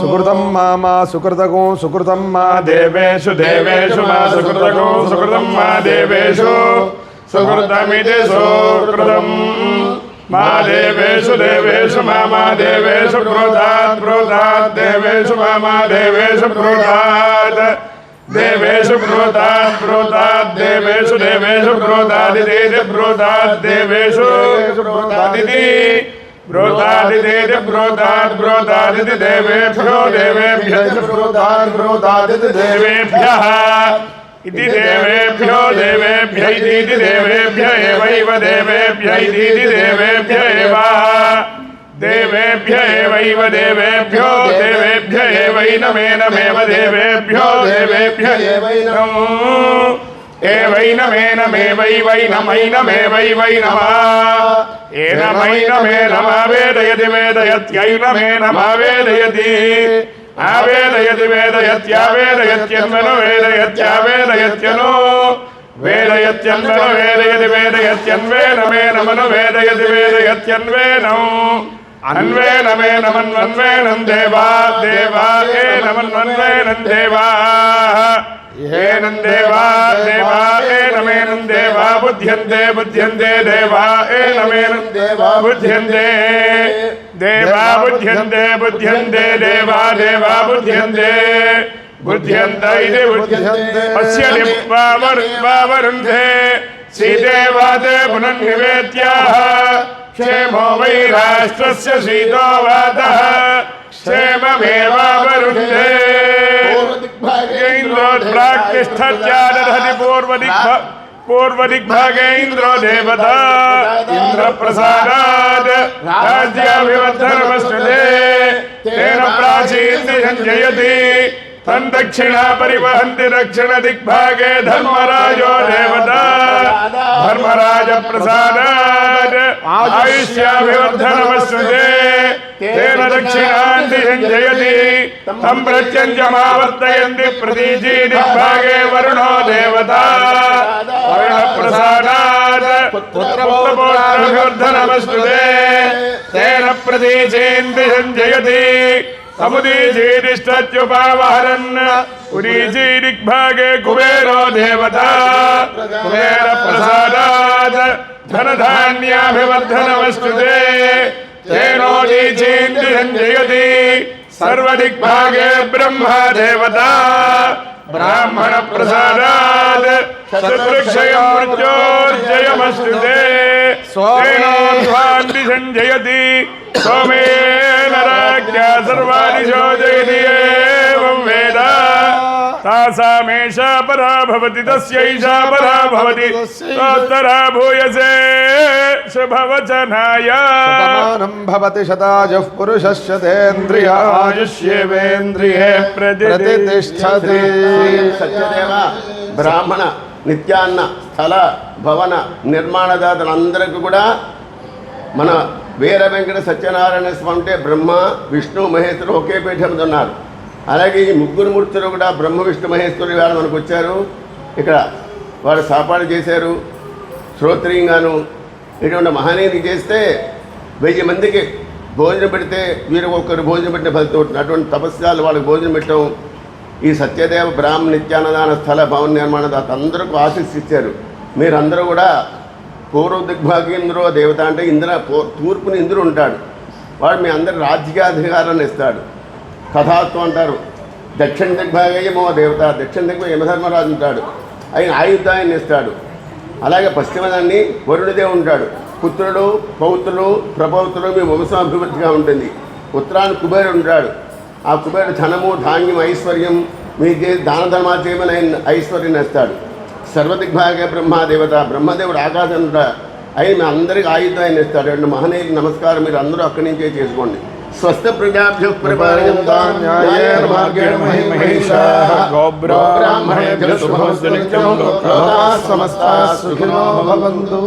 సుకృతం మా మా సుకృతకు సుకృతం మా దేవేషు దేవేషు మా సుకృతకు సుకృతం మా దేవేషు. సుకృతమితి సుకృతం. మా దేవేషు దేవేషు మా మా దేవేషు క్రోధాత్ క్రోధాత్ దేవేషు మా మా దేవేషు క్రోధాత్ దేవేషు క్రోధాత్ క్రోధాత్ దేవేషు దేవేషు క్రోధాదిదే క్రోధాత్ దేవేషు. క్రోధాదిది ब्रोधादिदेत ब्रोधाद् ब्रोधादिति देवेभ्यो देवेभ्यः ब्रोधाद् ब्रोधादिति इति देवेभ्यो देवेभ्य इति देवेभ्य एवैव देवेभ्य इति देवेभ्य एव। देवेभ्य एवैव देवेभ्यो देवेभ्य एवैनमेनमेव देवेभ्यो देवेभ्य ఏవైనమేనమేవైవైనమైనమేవై నమ ఏనమైనమే నమావేదయతి వేదయత్యైనమే నమావేదయతి ఆవేదయతి వేదయత్యావేదయత్యన్వను వేదయత్యావేదయత్యను వేదయత్యన్వను వేదయతి వేదయత్యన్వేనమే నమను వేదయతి వేదయత్యన్వేనం అన్వే నమే నమన్వన్వే నందేవా దేవా ఏ నమన్వన్వే నందేవా ఏ నందేవా దేవా बुध्यन्ते बुध्यन्ते देवा एनमेन देवा बुध्यन्ते देवा बुध्यन्ते बुध्यन्ते देवा देवा बुध्यन्ते बुध्यन्त इति बुध्यन्ते अस्य लिप्पावरुन्धे सीदेवादे पुनर्निवेद्याः। क्षेमो वै राष्ट्रस्य शीतो वातः क्षेममेवावरुन्धे पूर्वदिग्भागे इन्द्रोद्प्राक्तिष्ठत्यादधति पूर्वदिग्भागे इन्द्रो देवता इन्द्रप्रसादात् राज्याभिवर्धनमश्नुते तेन प्राचीर्निषञ्जयति तन् दक्षिणा परिवहन्ति दक्षिणदिग्भागे धर्मराजो देवता धर्मराजप्रसादात् आयुष्याभिवर्धनमश्नुते। तेन दक्षिणान्निषञ्जयति तं प्रत्यञ्जमावर्तयन्ति प्रतीचीदिग्भागे भागे कुबेरो देवता कुबेर समुदीजीरिष्टत्युपावहरन् धन कुबेरो देवता। कुबेरप्रसादात्। धनधान्याभिवर्धनमस्तुते। तेनोदीजीन्दि सर्वाधिक भागे ब्रह्मा देवता ब्राह्मण प्रसाद शत्रुक्षयोर्जयमस्तु ते। सोमेनोध्वान्ति सञ्जयति सोमेन राज्ञा తాసామేషా పరా భవతి తస్యైషా పరా భవతి తోత్తరా భూయసే శుభవచనాయ శతమానం భవతి శతాజః పురుషः శతేంద్రియాయుష్యేవేంద్రియే ప్రతితిష్ఠతి సత్యదేవ బ్రాహ్మణ నిత్యాన్న స్థల భవన నిర్మాణదాతలందరికీ కూడా మన వీర వెంకట సత్యనారాయణ స్వామి అంటే బ్రహ్మ విష్ణు మహేశ్వరు ఒకే పీఠం ఉన్నారు. అలాగే ఈ ముగ్గురు మూర్తులు కూడా బ్రహ్మ విష్ణు మహేశ్వరుడు వేళ మనకు వచ్చారు. ఇక్కడ వారు సాపాడు చేశారు. శ్రోత్రియంగాను ఇటువంటి మహనీయుని చేస్తే వెయ్యి మందికి భోజనం పెడితే వీరు ఒక్కరు భోజనం పెట్టిన ఫలితం అటువంటి తపస్యాలు వాళ్ళకి భోజనం పెట్టడం ఈ సత్యదేవ బ్రాహ్మ నిత్యానదాన స్థల భవన నిర్మాణ దాత అందరికీ ఆశీస్సిచ్చారు మీరందరూ కూడా పూర్వ దిగ్భాగేంద్రో దేవత అంటే ఇంద్ర తూర్పుని ఇంద్రుడు ఉంటాడు. వాడు మీ అందరి రాజ్యాధికారాన్ని ఇస్తాడు. కథాత్వం అంటారు. దక్షిణ దిగ్భాగేయమో దేవత దక్షిణ దిగ్భ యమధర్మరాజు ఉంటాడు. ఆయన ఆయుధాన్ని ఇస్తాడు. అలాగే పశ్చిమదాన్ని వరుణుడే ఉంటాడు. పుత్రుడు పౌత్రులు ప్రపౌత్రులు మీ వంశాభివృద్ధిగా ఉంటుంది. ఉత్తరాన్ని కుబేరుడు ఉంటాడు. ఆ కుబేరుడు ధనము ధాన్యం ఐశ్వర్యం మీ దాన ధర్మా చేయమని ఆయన ఐశ్వర్యం ఇస్తాడు. సర్వదిగ్భాగ బ్రహ్మదేవత బ్రహ్మదేవుడు ఆకాశం ఆయన అందరికీ అందరికి ఆయుధాన్ని ఇస్తాడు. రెండు మహనీయులు నమస్కారం. మీరు అందరూ అక్కడి నుంచే చేసుకోండి. स्वस्तप्रजाभ्यः प्रपारयन्तान्यायेन मार्गेण महि महिषाः सुखिनो भवन्तु।